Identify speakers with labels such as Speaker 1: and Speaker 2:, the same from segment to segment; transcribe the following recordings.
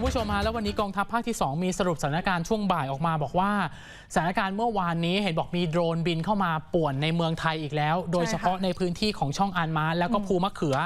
Speaker 1: คุณผู้ชมฮะแล้ววันนี้กองทัพภาคที่ 2 มีสรุปสถานการณ์ช่วงบ่ายออกมาบอกว่าสถานการณ์เมื่อวานนี้เห็นบอกมีโดรนบินเข้ามาป่วนในเมืองไทยอีกแล้ว โดยเฉพาะในพื้นที่ของช่องอานมาแล้วก็ภูมะเขือ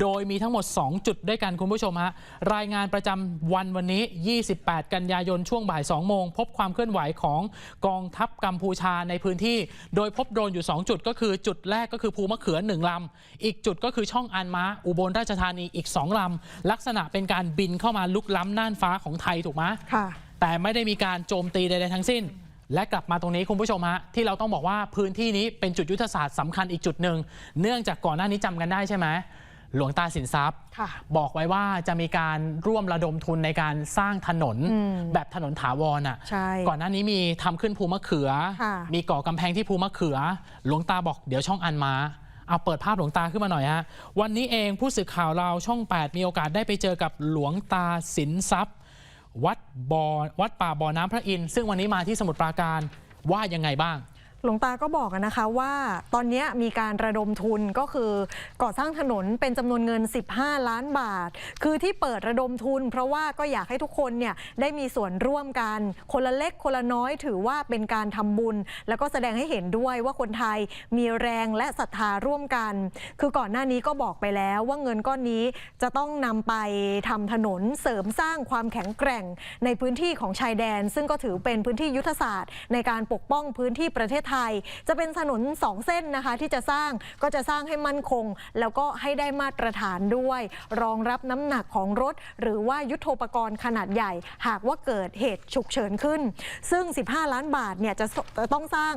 Speaker 1: โดยมีทั้งหมด 2 จุดด้วยกันคุณผู้ชมฮะรายงานประจำวันวันนี้ 28 กันยายนช่วงบ่าย 2 โมง พบความเคลื่อนไหวของกองทัพกัมพูชาในพื้นที่ โดยพบโดรนอยู่ 2 จุดก็คือจุดแรกก็คือภูมะเขือ1ลำอีกจุดก็คือช่องอานม้าอุบลราชธานีอีก 2ลำลักษณะเป็นการบินเข้ามาลุกล้ำน่านฟ้าของไทยถูกไหม
Speaker 2: ค่ะ
Speaker 1: แต่ไม่ได้มีการโจมตีใดๆทั้งสิ้น และกลับมาตรงนี้คุณผู้ชมฮะที่เราต้องบอกว่าพื้นที่นี้เป็นจุดยุทธศาสตร์สำคัญอีกจุดหนึ่งเนื่องจากก่อนหน้านี้จำกันได้ใช่ไหมหลวงตาสินทรัพย์
Speaker 2: ค่ะ
Speaker 1: บอกไว้ว่าจะมีการร่วมระดมทุนในการสร้างถนน
Speaker 2: อืม
Speaker 1: แบบถนนถาวรอะ
Speaker 2: ใช่
Speaker 1: ก่อนหน้านี้มีทำขึ้นภูมะเขือ
Speaker 2: ค่ะ
Speaker 1: มีก่อกำแพงที่ภูมะเขือ หลวงตาบอกเดี๋ยวช่องอันมา เอาเปิดภาพหลวงตาขึ้นมาหน่อยฮะ วันนี้เองผู้สื่อข่าวเราช่อง 8 มีโอกาสได้ไปเจอกับหลวงตาสินทรัพย์ วัดบอ่อวัดป่าบ่อน้ำพระอินทร์ซึ่งวันนี้มาที่สมุทรปราการว่ายังไงบ้าง
Speaker 2: หลวงตาก็บอกนะคะว่าตอนนี้มีการระดมทุนก็คือก่อสร้างถนนเป็นจำนวนเงิน 15 ล้านบาท คือที่เปิดระดมทุน เพราะว่าก็อยากให้ทุกคนเนี่ยได้มีส่วนร่วมกัน คนละเล็กคนละน้อยถือว่าเป็นการทำบุญ แล้วก็แสดงให้เห็นด้วยว่าคนไทยมีแรงและศรัทธาร่วมกัน คือก่อนหน้านี้ก็บอกไปแล้วว่าเงินก้อนนี้จะต้องนำไปทำถนนเสริมสร้างความแข็งแกร่งในพื้นที่ของชายแดน ซึ่งก็ถือเป็นพื้นที่ยุทธศาสตร์ในการปกป้องพื้นที่ประเทศไทยจะเป็นถนนสองเส้นนะคะที่จะสร้างก็จะสร้างให้มั่นคง แล้วก็ให้ได้มาตรฐานด้วย รองรับน้ำหนักของรถ หรือว่ายุทโธปกรณ์ขนาดใหญ่ หากว่าเกิดเหตุฉุกเฉินขึ้น ซึ่ง 15 ล้านบาทเนี่ยจะต้องสร้าง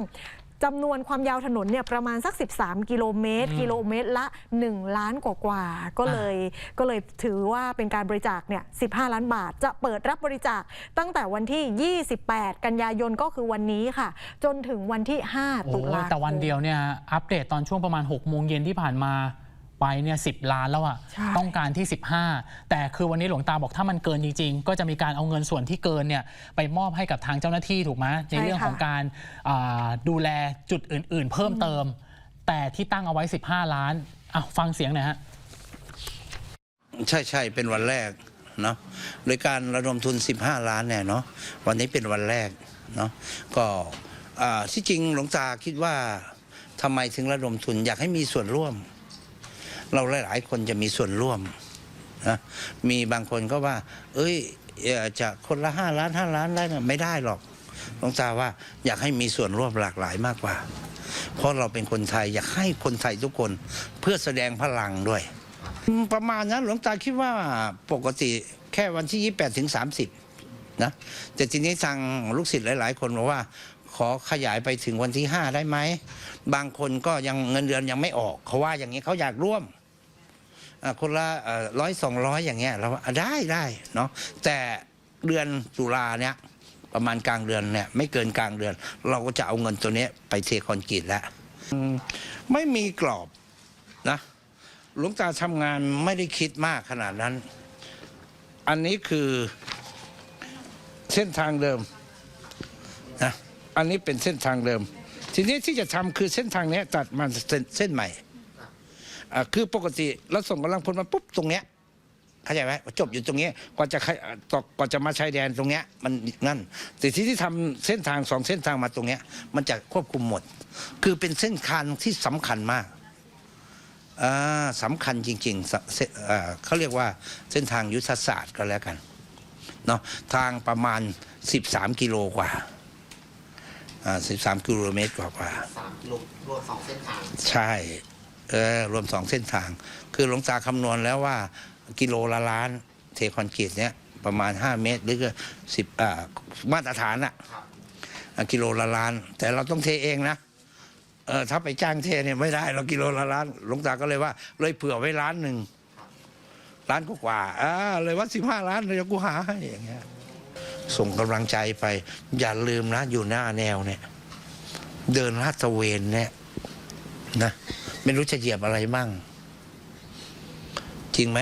Speaker 2: จำนวนความยาวถนนเนี่ยประมาณสัก 13 กิโลเมตร กิโลเมตรละ 1 ล้านกว่าๆก็เลยก็เลยถือว่าเป็นการบริจาคเนี่ย 15 ล้านบาท จะเปิดรับบริจาคตั้งแต่วันที่ 28 กันยายนก็คือวันนี้ค่ะ จนถึงวันที่5
Speaker 1: โอ้
Speaker 2: ตุ
Speaker 1: โห
Speaker 2: ลาคม
Speaker 1: แต่วันเดียวเนี่ยอัปเดตตอนช่วงประมาณ6โมงเย็นที่ผ่านมา ไปเนี่ยสิล้านแล้วอะ
Speaker 2: ใช่
Speaker 1: ต้องการที่ 15 แต่คือวันนี้หลวงตาบอกถ้ามันเกินจริง ๆ ก็จะมีการเอาเงินส่วนที่เกินเนี่ยไปมอบให้กับทางเจ้าหน้าที่ถูกไหมในเรื่องของการอ่าดูแลจุดอื่น ๆ เพิ่มเติม แต่ที่ตั้งเอาไว้ 15 ล้านอะฟังเสียงหน่อยฮะ
Speaker 3: ใช่ใช่เป็นวันแรกเนาะโดยการระดมทุน 15 ล้านเนี่ยเนาะวันนี้เป็นวันแรกเนาะก็อ่าที่จริงหลวงตาคิดว่าทำไมถึงระดมทุนอยากให้มีส่วนร่วม เราหลาย ๆ คนจะมีส่วนร่วมนะมีบางคนก็ว่า เอ้ยจะคนละห้าล้านห้าล้านได้นะไม่ได้หรอกหลวงตาว่าอยากให้มีส่วนร่วมหลากหลายมากกว่า เพราะเราเป็นคนไทยอยากให้คนไทยทุกคนเพื่อแสดงพลังด้วย ประมาณนั้นหลวงตาคิดว่าปกติแค่วันที่ 28ถึง30นะแต่ทีนี้ทางลูกศิษย์หลาย ๆ คนบอกว่า ขอขยายไปถึงวันที่ 5 ได้ไหม บางคนก็ยังเงินเดือนยังไม่ออก เขาว่าอย่างนี้เขาอยากร่วม คนละร้อยสองร้อยอย่างเงี้ยเราได้ได้เนาะแต่เดือนตุลาเนี่ยประมาณกลางเดือนเนี่ยไม่เกินกลางเดือน เราก็จะเอาเงินตัวเนี้ยไปเทคอนกรีตแล้วไม่มีกรอบนะหลวงตาทำงานไม่ได้คิดมากขนาดนั้น อันนี้คือเส้นทางเดิมนะอันนี้เป็นเส้นทางเดิม ทีนี้ที่จะทำคือเส้นทางเนี้ยตัดมาเส้นเส้นใหม่ อ่าคือปกติเราส่งกำลังพลมาปุ๊บตรงเนี้ยเข้าใจไหมจบอยู่ตรงเนี้ยกว่าจะเข้าต่อกว่าจะมาชายแดนตรงเนี้ยมันนั่นแต่ที่ที่ทำเส้นทางสองเส้นทางมาตรงเนี้ย มันจะควบคุมหมด คือเป็นเส้นทางที่สำคัญมากอ่าสำคัญจริงๆสเสเอ่อเขาเรียกว่าเส้นทางยุทธศาสตร์ก็แล้วกันเนาะทางประมาณ 13 กิโลกว่าอ่า13 กิโลเมตรกว่ากว่า
Speaker 4: สามกิโลรวมสองเส้นทาง
Speaker 3: ใช่เออ รวมสองเส้นทาง คือหลวงตาคำนวณแล้วว่ากิโลละล้านเทคอนกรีตเนี้ยประมาณ 5 เมตร หรือก็สิบมาตรฐานอะกิโลละล้าน แต่เราต้องเทเองนะเออถ้าไปจ้างเทเนี่ยไม่ได้ เรากิโลละล้านหลวงตาก็เลยว่า เลยเผื่อไว้ล้านหนึ่งล้านกว่าอ่าเลยว่าสิบห้าล้านเลยกูหาให้อย่างเงี้ยส่งกำลังใจไป อย่าลืมนะอยู่หน้าแนวเนี่ย เดินลาดตระเวนเนี่ยนะ ไม่รู้จะเหยียบอะไรมั่ง จริงไหม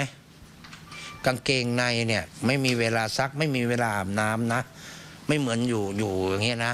Speaker 3: กางเกงในเนี่ย ไม่มีเวลาซัก ไม่มีเวลาอาบน้ำนะ ไม่เหมือนอยู่อยู่อย่างเงี้ยนะ